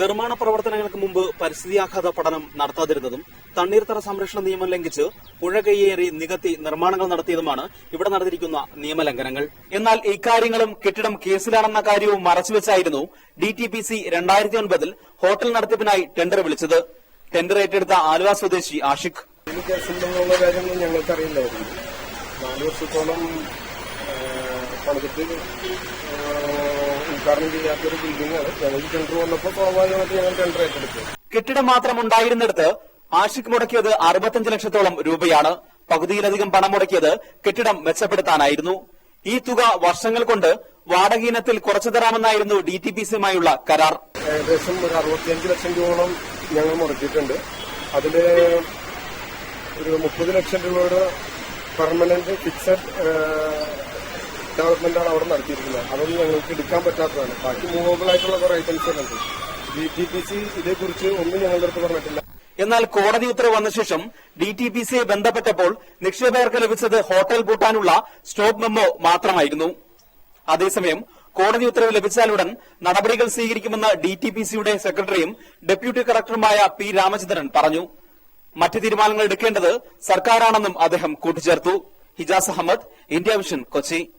നിർമ്മാണ പ്രവർത്തനങ്ങൾക്ക് മുമ്പ് പരിസ്ഥിതിയാഘാത പഠനം നടത്താതിരുന്നതും തണ്ണീർത്തട സംരക്ഷണ നിയമം ലംഘിച്ച് പുഴ കൈയേറി നികത്തി നിർമ്മാണങ്ങൾ നടത്തിയതുമാണ് ഇവിടെ നടത്തിയിരിക്കുന്ന നിയമലംഘനങ്ങൾ. എന്നാൽ ഇക്കാര്യങ്ങളും കെട്ടിടം കേസിലാണെന്ന കാര്യവും മറച്ചുവെച്ചായിരുന്നു ഡി ടി പി സി രണ്ടായിരത്തി ഒൻപതിൽ ഹോട്ടൽ നടത്തിപ്പിനായി ടെൻഡർ വിളിച്ചത്. ടെൻഡർ ഏറ്റെടുത്ത ആലുവ സ്വദേശി ആഷിഖ്. ഞങ്ങൾക്കറിയില്ലായിരുന്നു. ഉദ്ഘാടനം ചെയ്യാത്തൊരു ബിൽഡിംഗാണ് ഞങ്ങൾക്ക് ടെൻഡർ വന്നപ്പോൾ സ്വാഭാവികമായിട്ട് ഞങ്ങൾ ടെൻഡർ ഏറ്റെടുത്തു. കെട്ടിടം മാത്രം ഉണ്ടായിരുന്നിടത്ത് ആഷിക് മുടക്കിയത് അറുപത്തഞ്ച് ലക്ഷത്തോളം രൂപയാണ്. പകുതിയിലധികം പണം മുടക്കിയത് കെട്ടിടം മെച്ചപ്പെടുത്താനായിരുന്നു. ഈ തുക വർഷങ്ങൾ കൊണ്ട് വാടക ഇനത്തിൽ കുറച്ചു തരാമെന്നായിരുന്നു ഡി ടി പി സിയുമായുള്ള കരാർ. ഏകദേശം ഒരു അറുപത്തിയഞ്ച് ലക്ഷം രൂപയോളം ഞങ്ങൾ മുടക്കിയിട്ടുണ്ട്. അതിൽ ഒരു മുപ്പത് ലക്ഷം രൂപയുടെ പെർമനന്റ് ഫിക്സഡ് ഡെവലപ്മെന്റ് ആണ് അവിടെ നടത്തിയിരിക്കുന്നത്. അതൊന്നും ഞങ്ങൾക്ക് എടുക്കാൻ പറ്റാത്തതാണ്. ബാക്കി മൂവബിൾ ആയിട്ടുള്ള കുറെ ഉണ്ട്. ഡി ടി പി സി ഇതേക്കുറിച്ച് ഒന്നും ഞങ്ങളുടെ അടുത്ത് പറഞ്ഞിട്ടില്ല. എന്നാൽ കോടതി ഉത്തരവ് വന്ന ശേഷം ഡി ടി പി സിയെ ബന്ധപ്പെട്ടപ്പോൾ നിക്ഷേപകർക്ക് ലഭിച്ചത് ഹോട്ടൽ പൂട്ടാനുള്ള സ്റ്റോപ്പ് മെമ്മോ മാത്രമായിരുന്നു. അതേസമയം കോടതി ഉത്തരവ് ലഭിച്ചാലുടൻ നടപടികൾ സ്വീകരിക്കുമെന്ന് ഡി ടി പി സിയുടെ സെക്രട്ടറിയും ഡെപ്യൂട്ടി കളക്ടറുമായ പി രാമചന്ദ്രൻ പറഞ്ഞു. മറ്റ് തീരുമാനങ്ങൾ എടുക്കേണ്ടത് സർക്കാരാണെന്നും അദ്ദേഹം കൂട്ടിച്ചേർത്തു. Hijas Ahammed India Vision Kochi.